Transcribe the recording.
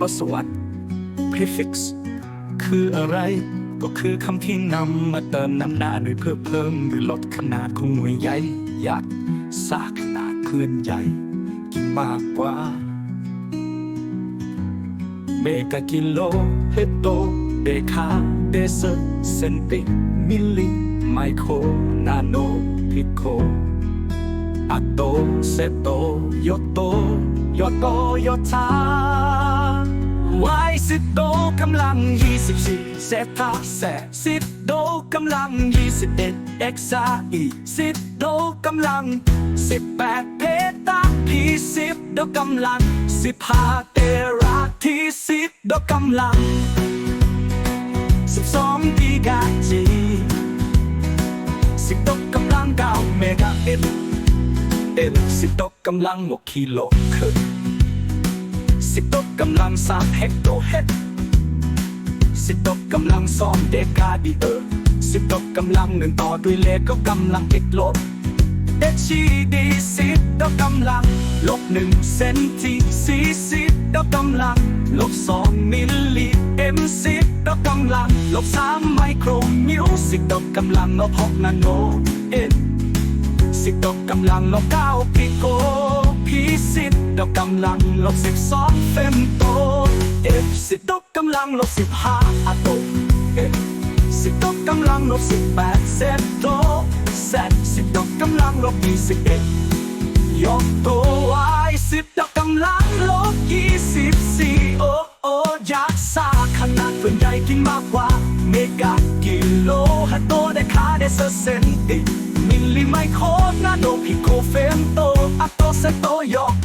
ประสวัสดิ์ prefix คืออะไร ก็คือคำที่นำมาเติมน้ำหน้าโดยเพื่อเพิ่มหรือลดขนาดของหน่วยใยอยากสร้างขนาดเคลื่อนใหญ่มากกว่า เมกะกิโลเฮตโตเดคาเดเซเซนติมิลลิไมโครนาโนพิโคอะโตเซโตโยโตโยโตโยธา วายสิบโตกำลังยี่สิบสี่เซตาแสสิบโตกำลังยี่สิบเอ็ดเอ็กซาอีสิบโตกำลังสิบแปดเพตาพีสิบโตกำลังสิบห้าเตราทีสิบโตกำลังสิบสองกิกาจีสิบโตกำลังเก้าเมกะเอ็มเอ็มสิบโตกำลังหกกิโลเคิร์ สิบตกำลังสามเฮกโตเฮกสิบตกกำลังสองเดกาดีเออสิบตกกำลังหนึ่งต่อด้วยเลขก็กำลังติดลบเอชีดีสิบตกกำลัง ลบหนึ่งเซนทีสี่สิบตกกำลัง ลบสองมิลลิเอ็มสิบตกกำลัง ลบสามไมโครมิวสิบตกกำลังลบหกนาโนเอ็นสิบดอกกำลังลบเก้าพิโก พีสิบดอกกำลังลบสิบสองเฟมโตเอฟสิบดอกกำลังลบสิบห้าอะโตเอฟสิบดอกกำลังลบสิบแปดเซตโตแซดสิบดอกกำลังลบยี่สิบเอ็ดยกตัววายสิบดอกกำลังลบยี่สิบสี่โอโอยักษ์ซาขนาดเป็นใหญ่กินมากกว่าเมกะกิโลฮัตโตได้ค่าได้เซอร์เซนติมิลลิไมโครนาโนพิโคเฟมโต สักตโยก